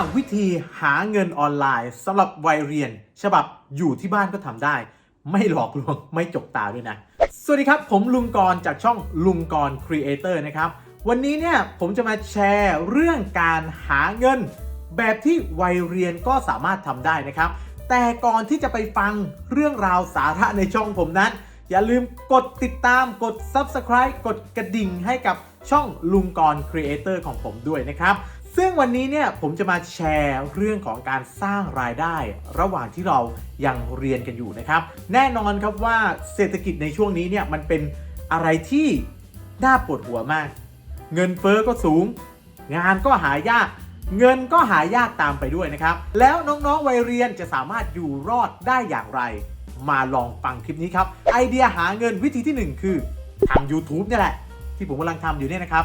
5 วิธีหาเงินออนไลน์สำหรับวัยเรียน ฉบับอยู่ที่บ้านก็ทำได้ ไม่หลอกลวงไม่จกตาด้วยนะ สวัสดีครับ ผมลุงกรณ์จากช่องลุงกรครีเอเตอร์นะครับ วันนี้เนี่ยผมจะมาแชร์เรื่องการหาเงิน แบบที่วัยเรียนก็สามารถทำได้นะครับ แต่ก่อนที่จะไปฟังเรื่องราวสาระในช่องผมนั้น อย่าลืมกดติดตามกด Subscribe กดกระดิ่งให้กับช่องลุงกรครีเอเตอร์ของผมด้วยนะครับ ซึ่งวันนี้เนี่ยผมจะมาแชร์เรื่องของการสร้างรายได้ ระหว่างที่เรายังเรียนกันอยู่นะครับ แน่นอนครับว่าเศรษฐกิจในช่วงนี้เนี่ยมันเป็นอะไรที่น่าปวดหัวมาก เงินเฟอ้อก็สูง งานก็หายาก เงินก็หายากตามไปด้วยนะครับ แล้วน้องๆวัยเรียนจะสามารถอยู่รอดได้อย่างไร มาลองฟังคลิปนี้ครับ ไอเดียหาเงินวิธีที่หนึ่งคือทำ YouTube เนี่ยแหละ ที่ผมกำลังทำอยู่เนี่ยนะครับ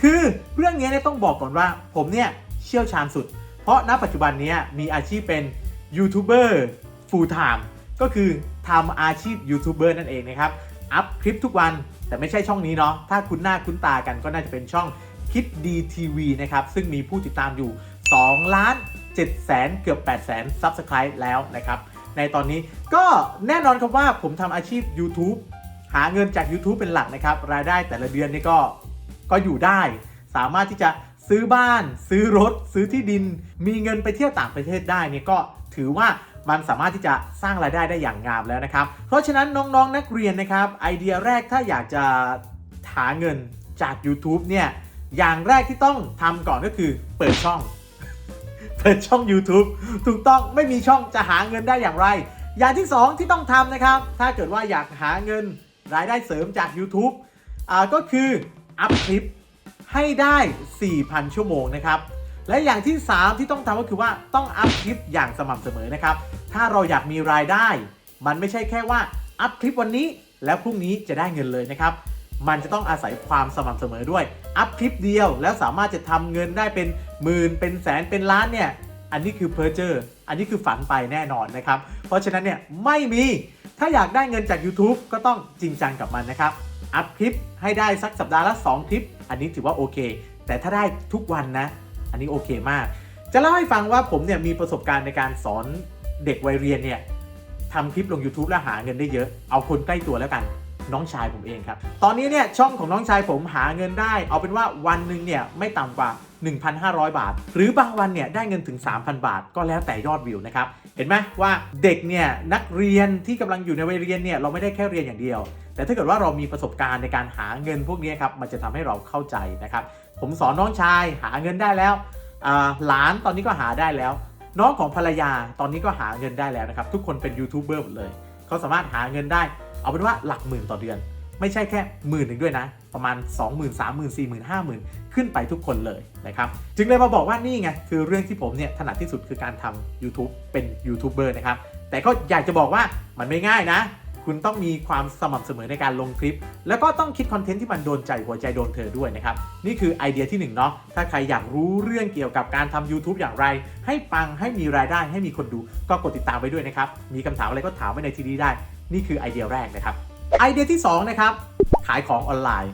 คือเรื่องนี้เนี่ยต้องบอกก่อนว่าผมเนี่ยเชี่ยวชาญสุด เพราะณปัจจุบันนี้มีอาชีพเป็นยูทูบเบอร์ full time ก็คือทำอาชีพยูทูบเบอร์นั่นเองนะครับ อัพคลิปทุกวันแต่ไม่ใช่ช่องนี้เนาะถ้าคุณหน้าคุ้นตากันก็น่าจะเป็นช่องคิดดีทีวีนะครับ ซึ่งมีผู้ติดตามอยู่ 2 ล้าน7แสนเกือบ8แสนซับสไคร b ์แล้วนะครับ ในตอนนี้ก็แน่นอนครับว่าผมทำอาชีพ YouTube หาเงินจาก YouTube เป็นหลักนะครับ รายได้แต่ละเดือนนี่ก็ ก็อยู่ได้ สามารถที่จะซื้อบ้าน ซื้อรถ ซื้อที่ดิน มีเงินไปเที่ยวต่างประเทศได้เนี่ยก็ถือว่ามันสามารถที่จะสร้างรายได้ได้อย่างงามแล้วนะครับ เพราะฉะนั้นน้องๆนนักเรียนนะครับไอเดียแรกถ้าอยากจะหาเงินจาก YouTube เนี่ยอย่างแรกที่ต้องทำก่อนก็คือเปิดช่อง เปิดช่อง YouTube ถูกต้องไม่มีช่องจะหาเงินได้อย่างไร อย่างที่ 2 ที่ต้องทำนะครับ ถ้าเกิดว่าอยากหาเงินรายได้เสริมจาก YouTube อ่าก็คือ อัพคลิปให้ได้ 4,000 ชั่วโมงนะครับ และอย่างที่ 3 ที่ต้องทำก็คือว่าต้องอัพคลิปอย่างสม่ำเสมอนะครับ ถ้าเราอยากมีรายได้ มันไม่ใช่แค่ว่าอัพคลิปวันนี้ แล้วพรุ่งนี้จะได้เงินเลยนะครับ มันจะต้องอาศัยความสม่ำเสมอด้วย อัพคลิปเดียวแล้วสามารถจะทำเงินได้เป็นหมื่นเป็นแสนเป็นล้านเนี่ย อันนี้คือเพอร์เจอร์ อันนี้คือฝันไปแน่นอนนะครับ เพราะฉะนั้นเนี่ยไม่มี ถ้าอยากได้เงินจาก YouTube ก็ต้องจริงจังกับมันนะครับ อัพคลิปให้ได้สักสัปดาห์ละ 2 คลิป อันนี้ถือว่าโอเค แต่ถ้าได้ทุกวันนะ อันนี้โอเคมาก จะเล่าให้ฟังว่าผมเนี่ยมีประสบการณ์ในการสอนเด็กวัยเรียนเนี่ยทำคลิปลง YouTube แล้วหาเงินได้เยอะ เอาคนใกล้ตัวแล้วกัน น้องชายผมเองครับ ตอนนี้เนี่ยช่องของน้องชายผมหาเงินได้ เอาเป็นว่าวันหนึ่งเนี่ยไม่ต่ำกว่า 1,500 บาท หรือบางวันเนี่ยได้เงินถึง 3,000 บาท ก็แล้วแต่ยอดวิวนะครับ เห็นไหมว่าเด็กเนี่ยนักเรียนที่กำลังอยู่ในวัยเรียนเนี่ยเราไม่ได้แค่เรียนอย่างเดียว แต่ถ้าเกิดว่าเรามีประสบการณ์ในการหาเงินพวกนี้ครับมันจะทำให้เราเข้าใจนะครับ ผมสอนน้องชายหาเงินได้แล้วหลานตอนนี้ก็หาได้แล้ว น้องของภรรยาตอนนี้ก็หาเงินได้แล้วนะครับทุกคนเป็นยูทูบเบอร์หมดเลย เขาสามารถหาเงินได้ เอาเป็นว่าหลักหมื่นต่อเดือน ไม่ใช่แค่หมื่นหนึ่งด้วยนะ ประมาณ 2 0 0 0 0 3 0 0 0 0 4 0 0 0 0 5 0,000 ขึ้นไปทุกคนเลยนะครับจึงเลยมาบอกว่านี่ไงคือเรื่องที่ผมเนี่ยถนัดที่สุดคือการทำ YouTube เป็นยูทูบเบอร์นะครับแต่ก็อยากจะบอกว่ามันไม่ง่ายนะคุณต้องมีความสม่ำเสมอในการลงคลิป แล้วก็ต้องคิดคอนเทนต์ที่มันโดนใจหัวใจโดนเธอด้วยนะครับ นี่คือไอเดียที่หนึ่งเนาะ ถ้าใครอยากรู้เรื่องเกี่ยวกับการทำ YouTube อย่างไร ให้ปังให้มีรายได้ให้มีคนดู ก็กดติดตามไปด้วยนะครับ มีคำถามอะไรก็ถามไว้ในทีนี้ได้ นี่คือไอเดียแรกนะครับ ไอเดียที่สองนะครับขายของออนไลน์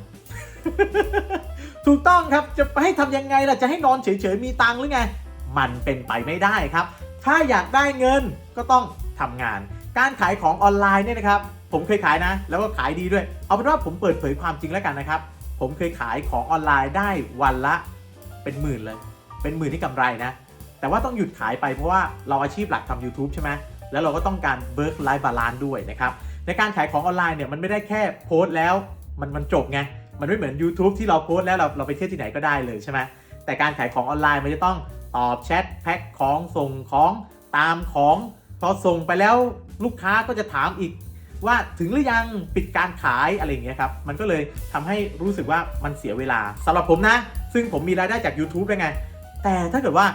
ถูกต้องครับจะให้ทำยังไงล่ะจะให้นอนเฉยๆมีตังหรือไง มันเป็นไปไม่ได้ครับ ถ้าอยากได้เงินก็ต้องทำงาน การขายของออนไลน์เนี่ยนะครับ ผมเคยขายนะ แล้วก็ขายดีด้วย เอาเป็นว่าผมเปิดเผยความจริงแล้วกันนะครับ ผมเคยขายของออนไลน์ได้วันละเป็นหมื่นเลย เป็นหมื่นที่กำไรนะแต่ว่าต้องหยุดขายไปเพราะว่าเราอาชีพหลักทำ YouTube ใช่ไหม แล้วเราก็ต้องการ work life balance ด้วยนะครับในการขายของออนไลน์เนี่ยมันไม่ได้แค่โพสต์แล้วมันมันจบไงมันไม่เหมือน YouTube ที่เราโพสต์แล้วเราเราไปเที่ยวที่ไหนก็ได้เลยใช่ไหมแต่การขายของออนไลน์มันจะต้องตอบแชทแพ็คของส่งของตามของพอส่งไปแล้วลูกค้าก็จะถามอีกว่าถึงหรือยังปิดการขายอะไรอย่างเงี้ยครับ มันก็เลยทำให้รู้สึกว่ามันเสียเวลาสำหรับผมนะ ซึ่งผมมีรายได้จาก YouTube ได้ไง แต่ถ้าเกิดว่า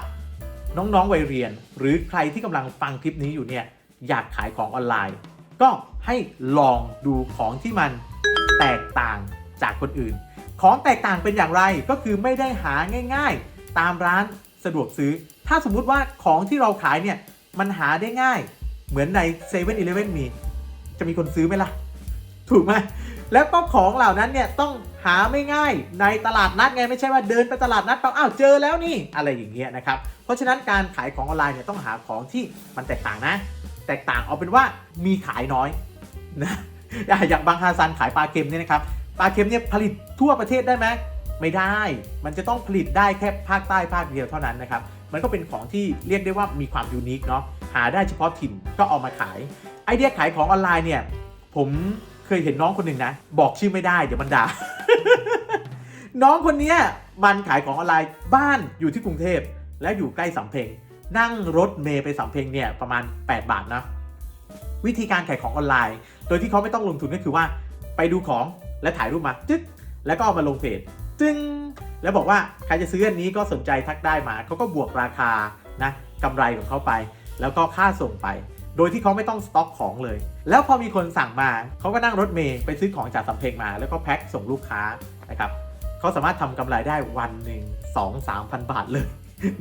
น้องๆวัยเรียน หรือใครที่กำลังฟังคลิปนี้อยู่เนี่ยอยากขายของออนไลน์ ก็ให้ลองดูของที่มันแตกต่างจากคนอื่น ของแตกต่างเป็นอย่างไรก็คือไม่ได้หาง่าย ๆ ตามร้านสะดวกซื้อ ถ้าสมมุติว่าของที่เราขายเนี่ยมันหาได้ง่าย เหมือนใน7 e เ e ่ e อมี จะมีคนซื้อไหมล่ะ ถูกไหม แล้วก็ของเหล่านั้นเนี่ยต้องหาไม่ง่ายในตลาดนัดไงไม่ใช่ว่าเดินไปตลาดนัดปั๊บอ้าวเจอแล้วนี่อะไรอย่างเงี้ยนะครับเพราะฉะนั้นการขายของออนไลน์เนี่ยต้องหาของที่มันแตกต่างนะ แตกต่างเอาเป็นว่ามีขายน้อยนะอย่างบางฮาซันขายปลาเค็มเนี่ยนะครับปลาเค็มเนี่ยผลิตทั่วประเทศได้ไหมไม่ได้ มันจะต้องผลิตได้แค่ภาคใต้ภาคเดียวเท่านั้นนะครับ มันก็เป็นของที่เรียกได้ว่ามีความยูนิคเนาะ หาได้เฉพาะถิ่นก็เอามาขาย ไอเดียขายของออนไลน์เนี่ย ผม เคยเห็นน้องคนหนึ่งนะ บอกชื่อไม่ได้เดี๋ยวมันด่า น้องคนเนี้ยมันขายของออนไลน์บ้านอยู่ที่กรุงเทพและอยู่ใกล้สำเพ็งนั่งรถเมย์ไปสำเพ็งเนี่ยประมาณ 8 บาทนะวิธีการขายของออนไลน์ โดยที่เขาไม่ต้องลงทุนก็คือว่า ไปดูของและถ่ายรูปมาจึ๊กแล้วก็เอามาลงเพจจึ้งแล้วบอกว่าใครจะซื้ออันนี้ก็สนใจทักได้มาเขาก็บวกราคานะกำไรของเขาไป แล้วก็ค่าส่งไป โดยที่เขาไม่ต้องสต็อกของเลย แล้วพอมีคนสั่งมาเขาก็นั่งรถเมย์ไปซื้อของจากสำเพ็งมา แล้วก็แพ็คส่งลูกค้านะครับเขาสามารถทำกำไรได้วันหนึ่งสองสามพันบาทเลย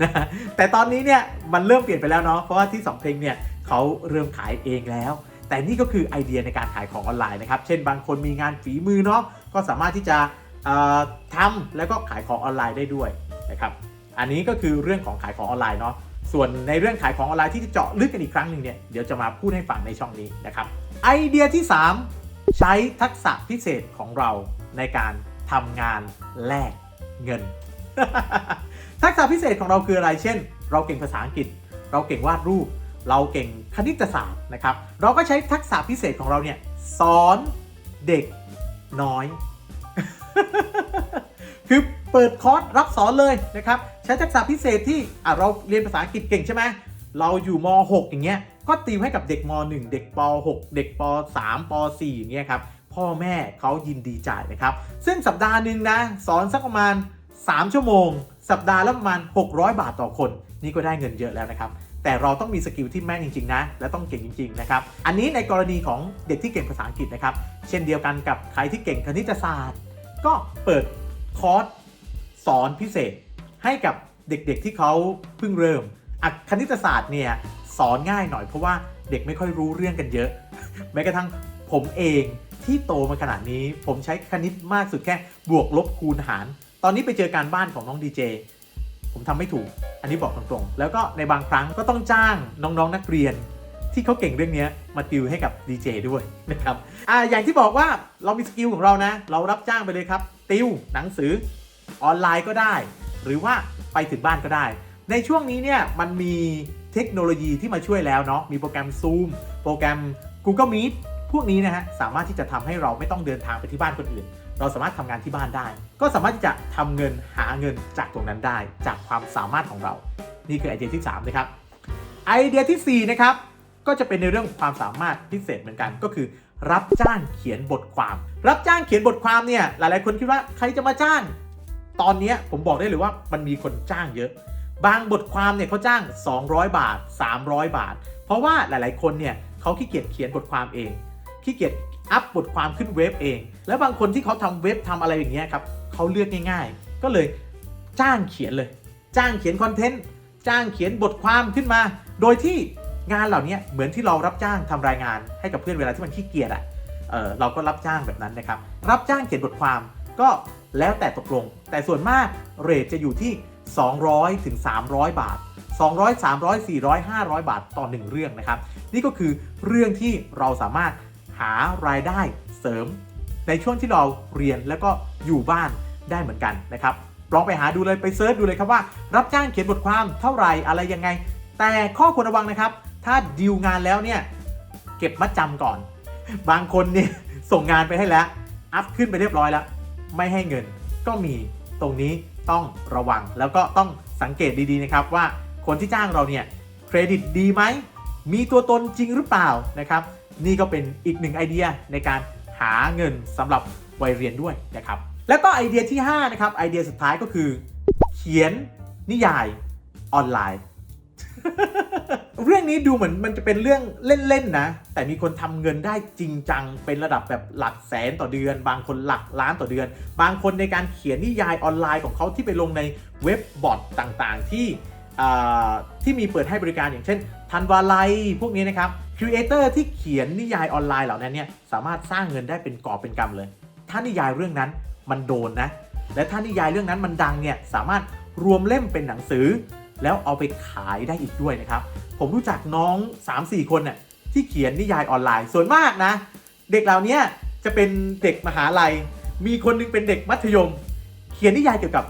นะแต่ตอนนี้เนี่ยมันเริ่มเปลี่ยนไปแล้วเนาะเพราะว่าที่สำเพ็งเนี่ยเขาเริ่มขายเองแล้ว แต่นี่ก็คือไอเดียในการขายของออนไลน์นะครับเช่นบางคนมีงานฝีมือเนาะก็สามารถที่จะเอ่อทำแล้วก็ขายของออนไลน์ได้ด้วยนะครับอันนี้ก็คือเรื่องของขายของออนไลน์เนาะ ส่วนในเรื่องขายของออนไลน์ที่จะเจาะลึกกันอีกครั้งหนึ่งเนี่ยเดี๋ยวจะมาพูดให้ฟังในช่องนี้นะครับไอเดียที่ 3 ใช้ทักษะพิเศษของเราในการทำงานแลกเงิน ทักษะพิเศษของเราคืออะไร เช่น เราเก่งภาษาอังกฤษ เราเก่งวาดรูป เราเก่งคณิตศาสตร์นะครับ เราก็ใช้ทักษะพิเศษของเราเนี่ยสอนเด็กน้อย คือเปิดคอร์สรับสอนเลยนะครับ ใช้ทักษะพิเศษที่อะเราเรียนภาษาอังกฤษเก่งใช่ไหมเราอยู่ม .6 อย่างเงี้ยก็ติวให้กับเด็กม .1 เด็กป .6 เด็กป .3 ป .4 อย่างเงี้ยครับพ่อแม่เขายินดีจ่ายนะครับ ซึ่งสัปดาห์หนึ่งนะสอนสักประมาณ 3 ชั่วโมง สัปดาห์ละประมาณ 600 บาทต่อคน นี่ก็ได้เงินเยอะแล้วนะครับ แต่เราต้องมีสกิลที่แม่นจริง ๆ นะ และต้องเก่งจริง ๆ นะครับ อันนี้ในกรณีของเด็กที่เก่งภาษาอังกฤษนะครับ เช่นเดียวกันกับใครที่เก่งคณิตศาสตร์ ก็เปิดคอร์สสอนพิเศษ ให้กับเด็กๆที่เขาเพิ่งเริ่มอคณิตศาสตร์เนี่ยสอนง่ายหน่อยเพราะว่าเด็กไม่ค่อยรู้เรื่องกันเยอะ แม้กระทั่งผมเองที่โตมาขนาดนี้ ผมใช้คณิตมากสุดแค่บวกลบคูณหาร ตอนนี้ไปเจอการบ้านของน้องดีเจผมทำไม่ถูก อันนี้บอกตรงๆ แล้วก็ในบางครั้งก็ต้องจ้างน้องๆนักเรียน ที่เขาเก่งเรื่องนี้มาติวให้กับดีเจด้วยนะครับอ่าอย่างที่บอกว่าเรามีสกิลของเรานะ เรารับจ้างไปเลยครับ ติวหนังสือออนไลน์ก็ได้ หรือว่าไปถึงบ้านก็ได้ ในช่วงนี้เนี่ยมันมีเทคโนโลยีที่มาช่วยแล้วเนาะมีโปรแกรม Zoom โปรแกรม Google Meet พวกนี้นะฮะสามารถที่จะทำให้เราไม่ต้องเดินทางไปที่บ้านคนอื่น เราสามารถทำงานที่บ้านได้ ก็สามารถที่จะทำเงินหาเงินจากตรงนั้นได้ จากความสามารถของเรา นี่คือไอเดียที่ 3 นะครับ ไอเดียทีสี่ 4 นะครับ ก็จะเป็นในเรื่องความสามารถพิเศษเหมือนกันก็คือ รับจ้างเขียนบทความ รับจ้างเขียนบทความเนี่ยหลายๆคนคิดว่าใครจะมาจ้าง ตอนนี้ผมบอกได้เลยว่ามันมีคนจ้างเยอะ บางบทความเนี่ยเขาจ้าง 200 บาท 300 บาท เพราะว่าหลาย ๆ คนเนี่ยเขาขี้เกียจเขียนบทความเองขี้เกียจอัพบทความขึ้นเว็บเอง แล้วบางคนที่เขาทำเว็บทำอะไรอย่างเงี้ยครับเขาเลือกง่าย ๆ ก็เลยจ้างเขียนเลย จ้างเขียนคอนเทนต์จ้างเขียนบทความขึ้นมา โดยที่งานเหล่านี้เหมือนที่เรารับจ้างทำรายงานให้กับเพื่อนเวลาที่มันขี้เกียจอะเเราก็รับจ้างแบบนั้นนะครับ รับจ้างเขียนบทความก็ แล้วแต่ตกลง แต่ส่วนมากเรทจะอยู่ที่ 200ถึง300 บาท 200 300 400 500 บาทต่อหนึ่งเรื่องนะครับ นี่ก็คือเรื่องที่เราสามารถหารายได้เสริม ในช่วงที่เราเรียนแล้วก็อยู่บ้านได้เหมือนกันนะครับลองไปหาดูเลยไปเซิร์ชดูเลยครับว่า รับจ้างเขียนบทความเท่าไหร่อะไรยังไง แต่ข้อควรระวังนะครับ ถ้าดีลงานแล้วเนี่ยเก็บมัดจำก่อน บางคนเนี่ยส่งงานไปให้แล้ว อัพขึ้นไปเรียบร้อยแล้ว ไม่ให้เงินก็มีตรงนี้ต้องระวัง แล้วก็ต้องสังเกตดีๆนะครับว่าคนที่จ้างเราเนี่ยเครดิตดีไหมมีตัวตนจริงหรือเปล่านะครับ นี่ก็เป็นอีกหนึ่งไอเดียในการหาเงินสำหรับวัยเรียนด้วยนะครับแล้วก็ไอเดียที่5นะครับไอเดียสุดท้ายก็คือ เขียนนิยายออนไลน์ เรื่องนี้ดูเหมือนมันจะเป็นเรื่องเล่นๆนะ แต่มีคนทำเงินได้จริงจัง เป็นระดับแบบหลักแสนต่อเดือน บางคนหลักล้านต่อเดือน บางคนในการเขียนนิยายออนไลน์ของเขาที่ไปลงในเว็บบอร์ดต่างๆ ที่ที่มีเปิดให้บริการอย่างเช่นทันวาไลพวกนี้นะครับครีเอเตอร์ที่เขียนนิยายออนไลน์เหล่านั้นเนี่ยสามารถสร้างเงินได้เป็นกอบเป็นกำเลย ถ้านิยายเรื่องนั้นมันโดนนะและถ้านิยายเรื่องนั้นมันดังเนี่ยสามารถรวมเล่มเป็นหนังสือ แล้วเอาไปขายได้อีกด้วยนะครับ ผมรู้จักน้อง 3-4 คนน่ะที่เขียนนิยายออนไลน์ ส่วนมากนะ เด็กเหล่านี้จะเป็นเด็กมหาลัย มีคนหนึงเป็นเด็กมัธยม เขียนนิยายเกี่ยวกับ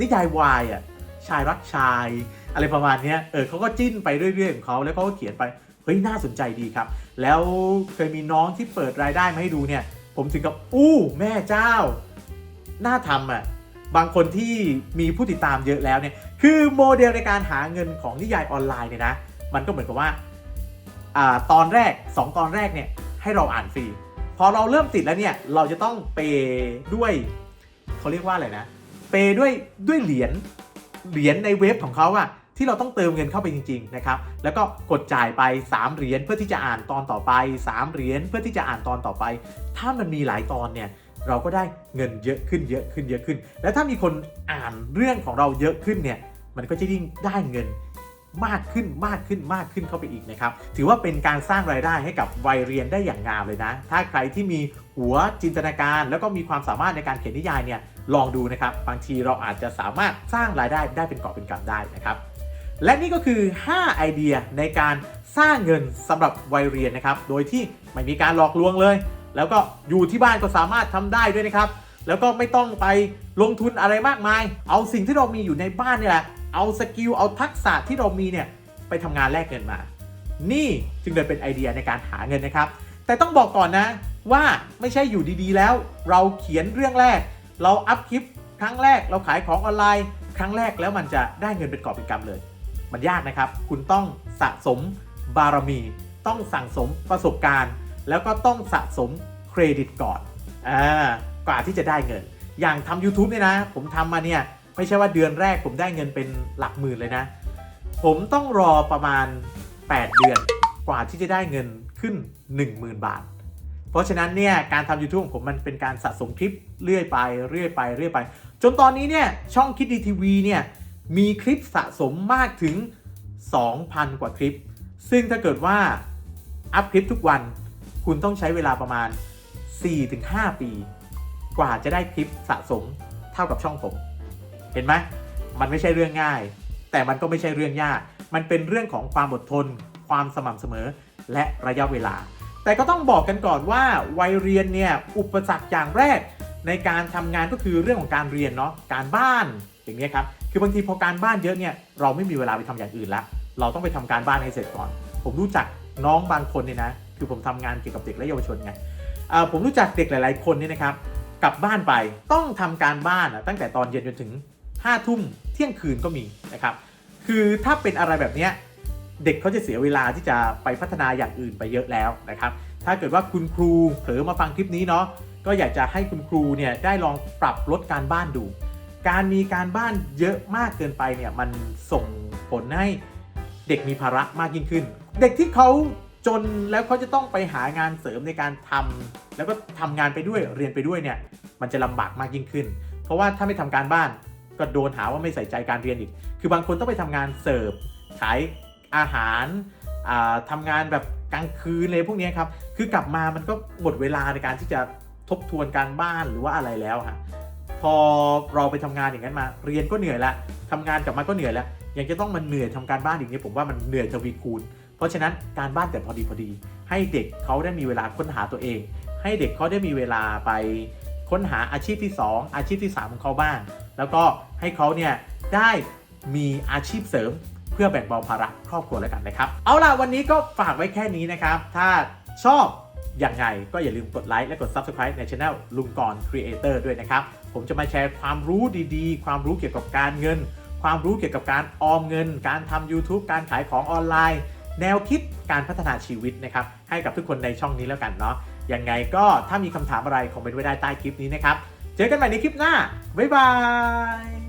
นิยายวายอะชายรักชาย อะไรประมาณนี้เออเขาก็จิ้นไปเรื่อยๆของเขาแล้วเขาก็เขียนไปเฮ้ยน่าสนใจดีครับ แล้วเคยมีน้องที่เปิดรายได้มาให้ดูเนี่ย ผมถึงกับอู้แม่เจ้า น่าทำอะ บางคนที่มีผู้ติดตามเยอะแล้วเนี่ยคือโมเดลในการหาเงินของนิยายออนไลน์เนี่ยนะมันก็เหมือนกับว่าอ่าตอนแรก 2 ตอนแรกเนี่ยให้เราอ่านฟรี พอเราเริ่มติดแล้วเนี่ยเราจะต้องเปย์ด้วยเขาเรียกว่าอะไรนะ เปย์ด้วยด้วยเหรียญเหรียญในเว็บของเขาอะที่เราต้องเติมเงินเข้าไปจริงๆนะครับ แล้วก็กดจ่ายไป 3 เหรียญเพื่อที่จะอ่านตอนต่อไป 3 เหรียญเพื่อที่จะอ่านตอนต่อไป ถ้ามันมีหลายตอนเนี่ย เราก็ได้เงินเยอะขึ้นเยอะขึ้นเยอะขึ้น และถ้ามีคนอ่านเรื่องของเราเยอะขึ้นเนี่ยมันก็จะยิ่งได้เงินมากขึ้นมากขึ้นมากขึ้นเข้าไปอีกนะครับ ถือว่าเป็นการสร้างรายได้ให้กับวัยเรียนได้อย่างงามเลยนะ ถ้าใครที่มีหัวจินตนาการ แล้วก็มีความสามารถในการเขียนนิยายเนี่ยลองดูนะครับ บางทีเราอาจจะสามารถสร้างรายได้ได้เป็นกอบเป็นกำได้นะครับ และนี่ก็คือ 5 ไอเดียในการสร้างเงินสำหรับวัยเรียนนะครับ โดยที่ไม่มีการหลอกลวงเลย แล้วก็อยู่ที่บ้านก็สามารถทำได้ด้วยนะครับ แล้วก็ไม่ต้องไปลงทุนอะไรมากมาย เอาสิ่งที่เรามีอยู่ในบ้านนี่แหละ เอาสกิล เอาทักษะที่เรามีเนี่ยไปทำงานแลกเงินมา นี่จึงเลยเป็นไอเดียในการหาเงินนะครับ แต่ต้องบอกก่อนนะว่าไม่ใช่อยู่ดีๆแล้ว เราเขียนเรื่องแรก เราอัพคลิปครั้งแรก เราขายของออนไลน์ ครั้งแรกแล้วมันจะได้เงินเป็นกอบเป็นกำเลย มันยากนะครับ คุณต้องสะสมบารมี ต้องสั่งสมประสบการณ์ แล้วก็ต้องสะสมเครดิตก่อนอ่ากว่าที่จะได้เงิน อย่างทำ YouTube เนี่ยนะ ผมทำมาเนี่ย ไม่ใช่ว่าเดือนแรกผมได้เงินเป็นหลักหมื่นเลยนะ ผมต้องรอประมาณ 8 เดือนกว่าที่จะได้เงินขึ้น 10,000 บาท เพราะฉะนั้นเนี่ยการทำ YouTube ของผมมันเป็นการสะสมคลิปเรื่อยไปเรื่อยไปเรื่อยไป จนตอนนี้เนี่ยช่องคิดดีทีวีเนี่ยมีคลิปสะสมมากถึง 2,000 กว่าคลิป ซึ่งถ้าเกิดว่าอัพคลิปทุกวัน คุณต้องใช้เวลาประมาณ 4-5 ปี กว่าจะได้คลิปสะสมเท่ากับช่องผม เห็นไหมมันไม่ใช่เรื่องง่าย แต่มันก็ไม่ใช่เรื่องยาก มันเป็นเรื่องของความอดทน ความสม่ำเสมอ และระยะเวลา แต่ก็ต้องบอกกันก่อนว่าวัยเรียนเนี่ยอุปสรรคอย่างแรกในการทำงานก็คือเรื่องของการเรียนเนาะการบ้านอย่างนี้ครับคือบางทีพอการบ้านเยอะเนี่ยเราไม่มีเวลาไปทำอย่างอื่นละเราต้องไปทำการบ้านให้เสร็จก่อน ผมรู้จักน้องบางคนเนี่ยนะ คือผมทำงานเกี่ยวกับเด็กและเยาวชนไงอ่อผมรู้จักเด็กหลาย ๆ คนเนี่ยนะครับ กลับบ้านไปต้องทำการบ้านอะตั้งแต่ตอนเย็นจนถึง5้าทุ่มเที่ยงคืนก็มีนะครับ คือถ้าเป็นอะไรแบบเนี้ยเด็กเขาจะเสียเวลาที่จะไปพัฒนาอย่างอื่นไปเยอะแล้วนะครับ ถ้าเกิดว่าคุณครูเผลอมาฟังคลิปนี้เนาะก็อยากจะให้คุณครูเนี่ยได้ลองปรับลดการบ้านดู การมีการบ้านเยอะมากเกินไปเนี่ยมันส่งผลให้เด็กมีภาระมากยิ่งขึ้น เด็กที่เขา จนแล้วเขาจะต้องไปหางานเสริมในการทำแล้วก็ทำงานไปด้วยเรียนไปด้วยเนี่ย มันจะลำบากมากยิ่งขึ้น เพราะว่าถ้าไม่ทำการบ้าน ก็โดนหาว่าไม่ใส่ใจการเรียนอีก คือบางคนต้องไปทำงานเสิร์ฟขายอาหารอ่าทำงานแบบกลางคืนเลยพวกนี้ครับ คือกลับมามันก็หมดเวลาในการที่จะทบทวนการบ้านหรือว่าอะไรแล้วฮะ พอเราไปทำงานอย่างนั้นมา เรียนก็เหนื่อยละทำงานกลับมาก็เหนื่อยแล้ว ยังจะต้องมาเหนื่อยทำการบ้านอีกเนี่ยผมว่ามันเหนื่อยทวีคูณ เพราะฉะนั้นการบ้านแต่พอดีพอดี ให้เด็กเขาได้มีเวลาค้นหาตัวเอง ให้เด็กเขาได้มีเวลาไปค้นหาอาชีพที่ 2 อาชีพที่ 3 ของเขาบ้าง แล้วก็ให้เขาเนี่ยได้มีอาชีพเสริมเพื่อแบ่งเบาภาระครอบครัวแล้วกันนะครับ เอาล่ะวันนี้ก็ฝากไว้แค่นี้นะครับ ถ้าชอบอย่างไงก็อย่าลืมกดไลค์และกด Subscribe ในช anel ลุงกร Creator ด้วยนะครับ ผมจะมาแชร์ความรู้ดีๆ ความรู้เกี่ยวกับการเงิน ความรู้เกี่ยวกับการออมเงิน การทำ YouTube การขายของออนไลน์ แนวคิดการพัฒนาชีวิตนะครับให้กับทุกคนในช่องนี้แล้วกันเนาะยังไงก็ถ้ามีคำถามอะไรคอมเมนต์ไว้ได้ใต้คลิปนี้นะครับ เจอกันใหม่ในคลิปหน้า บ๊ายบาย